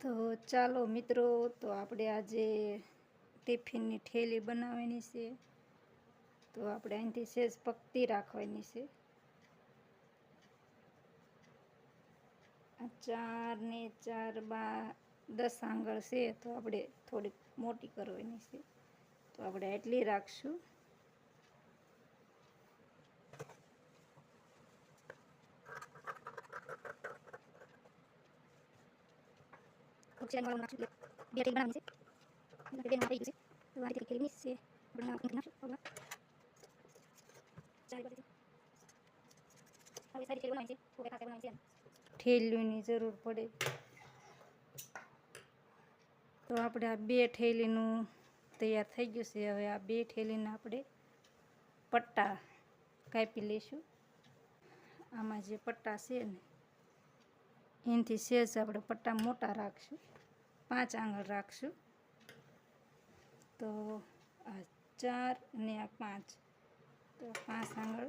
તો ચાલો મિત્રો, તો આપણે આજે ટિફિનની ઠેલી બનાવવાની છે. તો આપણે અહીંથી સેજ પકતી રાખવાની છે. ચાર ને ચાર બા દસ આંગળ છે, તો આપણે થોડીક મોટી કરવાની છે. તો આપણે એટલી રાખશું. ઓક્સિજન વાળું નાખશું બે ટેબલ બનાવવાની છે આ રીતે કેલી છે આપણે આ ઊંઘ નાખશું હવે ચાલી બાજુ હવે સારી ટેબલ બનાવવાની છે કોઈ ખાતે બનાવવાની છે ઠેલીની જરૂર પડે તો આપણે આ બે ઠેલીનું તૈયાર થઈ ગયું છે હવે આ બે ઠેલીના આપણે પટ્ટા કાપી લઈશું આમાં જે પટ્ટા છે ને એનાથી સેજ આપણે પટ્ટા મોટા રાખશું પાંચ આંગળ રાખશું. તો આ ચાર અને આ પાંચ. તો પાંચ આંગળ.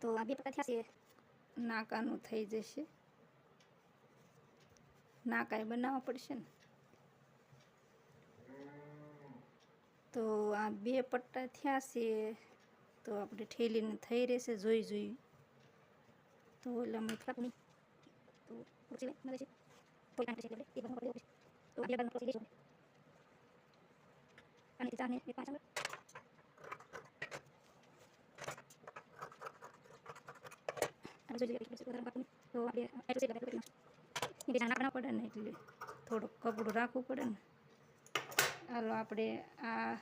તો આ બે નાકા છે. નાકાનું થઈ જશે. નાકાય બનાવવા પડશે ને? તો આ બે પટ્ટા થયા છે, તો આપણે ઠેલીને થઈ રહેશે જોઈ જોઈ. તો ઓલામાં કાપો તો મળે છે. તો આ બે બાજુ અને ચાર પાંચ આગળ આ બાજુ જોઈએ એટલે વધારે કાપવું નહીં. તો આપણે એટલું છે પડે ને એટલે થોડુંક કપડું રાખવું પડે ને. હાલો આપણે આ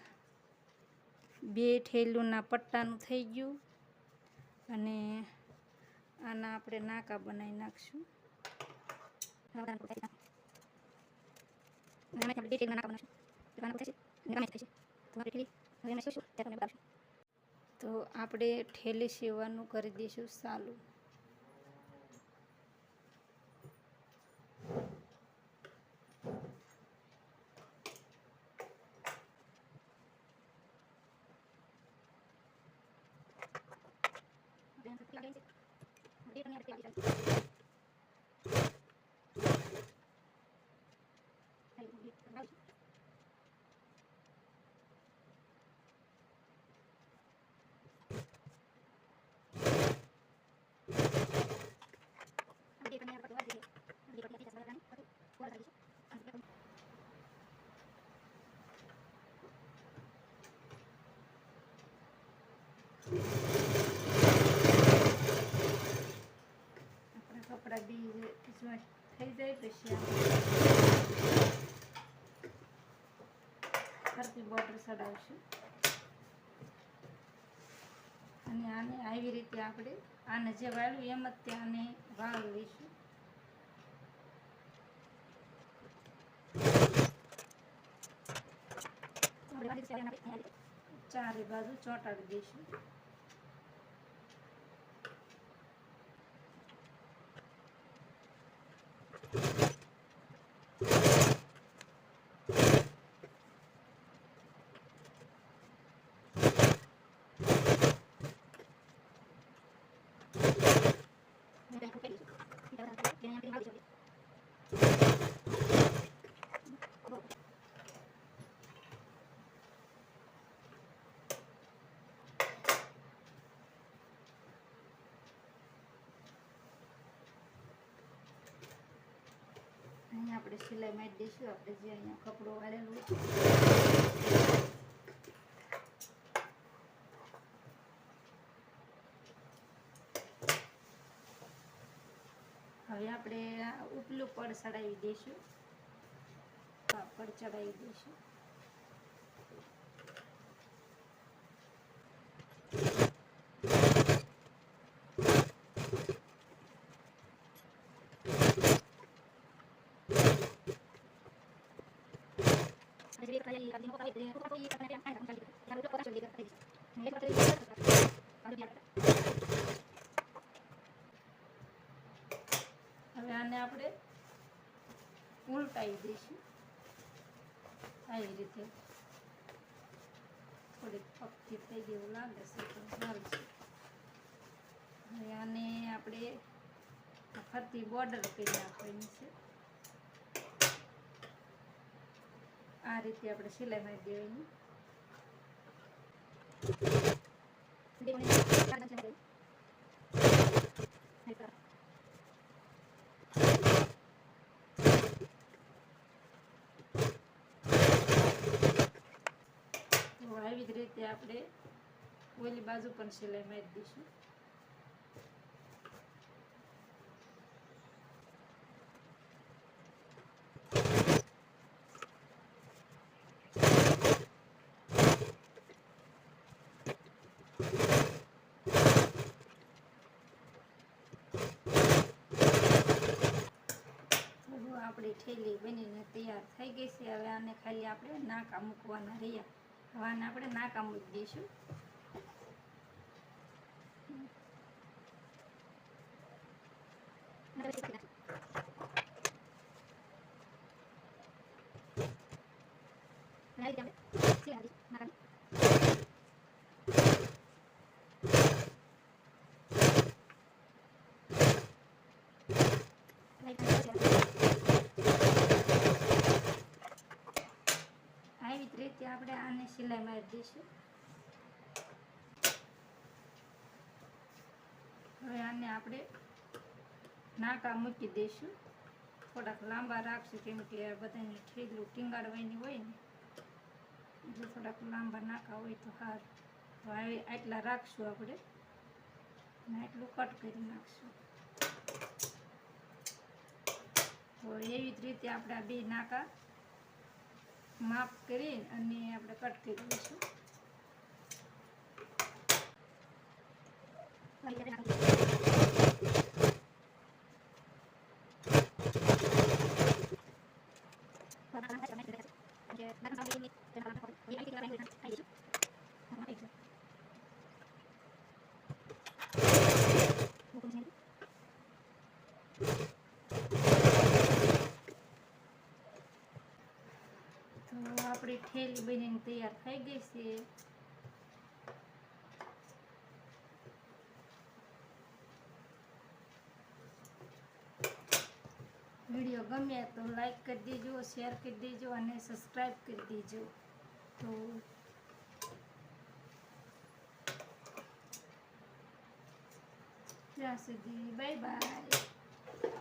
બે ઠેલુંના પટ્ટાનું થઈ ગયું અને આના આપણે નાકા બનાવી નાખશું. તો આપણે ઠેલી સીવવાનું કરી દઈશું આમાંથી આપણે બે ટેબલ નાના બનાવશું તો નાના થશે અને ગમે તે થશે તો આપણે ઠીલી હવે અમે શું શું ત્યાં તમને બતાવશું તો આપણે ઠેલી સીવવાનું કરી દઈશું ચાલુ આપણા કપડાં બી જોઈન્ટ થઈ જાય પછી ફરતી બોર્ડર ચડાવશું અને આને આવી રીતે આપણે આને જે વાળ્યું એમ જ ત્યાં આને વાળ લઈશું ચારે બાજુ ચોંટાડી દઈશું અહીંયા આપણે સિલાઈ મારી દઈશું આપણે જે અહીંયા કપડું વાળેલું હવે આપણે ઉપલું પડ ચડાવી દઈશું પડ ચડાવી દઈશું હવે આને આપણે ઉલટાવી દઈશું. આવી રીતે થોડીક પગથી થઈ જેવું લાગે છે તો સારું હવે આને આપણે ફરતી બોર્ડર કરી નાખવાની છે. આ રીતે આપણે સિલાઈ મારી દેવાની બે કોને ચાર દાંત લગાવી હવે કરો. તો રીતે આપણે ઓલી બાજુ પણ સિલાઈ મારી દઈશું. આપણી ઠેલી બનીને તૈયાર થઈ ગઈ છે. હવે આને ખાલી આપણે નાકા મૂકવાના રહ્યા. હવે આને આપણે નાકા મૂકી દઈશું નકર પછી નાખી. અને આવી રીતે આપણે સીલા દી નાખવાની. આવી રીતે સીલા આવી જ રીતે આપણે આને સિલાઈ મારી દઈશું. હવે આને આપણે નાકા મૂકી દઈશું. થોડાક લાંબા રાખશું કેમ કે બધાને ઠેલું ટીંગાડવાની હોય ને, એટલે થોડાક લાંબા નાકા હોય તો સારું તો હવે આટલા રાખશું આપણે અને આટલું કટ કરી નાખશું. તો એવી જ રીતે આપણે આ બે નાકા માપ કરી અને આપણે કટ કરી દઈશું આવી રીતે નાખી. બરાબર, નાખી નાખી નાખી. જે નાખી નાખી એટલે નાખી નાખી. એ આવી રીતે નાખી નાખી દઈશું. હા, નાખી દઈશું. મૂકું છે. તો આપણી ઠેલી બનીને તૈયાર થઈ ગઈ છે. વીડિયો ગમે તો લાઈક કરી દેજો, શેર કરી દેજો અને સબસ્ક્રાઈબ કરી દેજો. તો ત્યાં સુધી બાય બાય.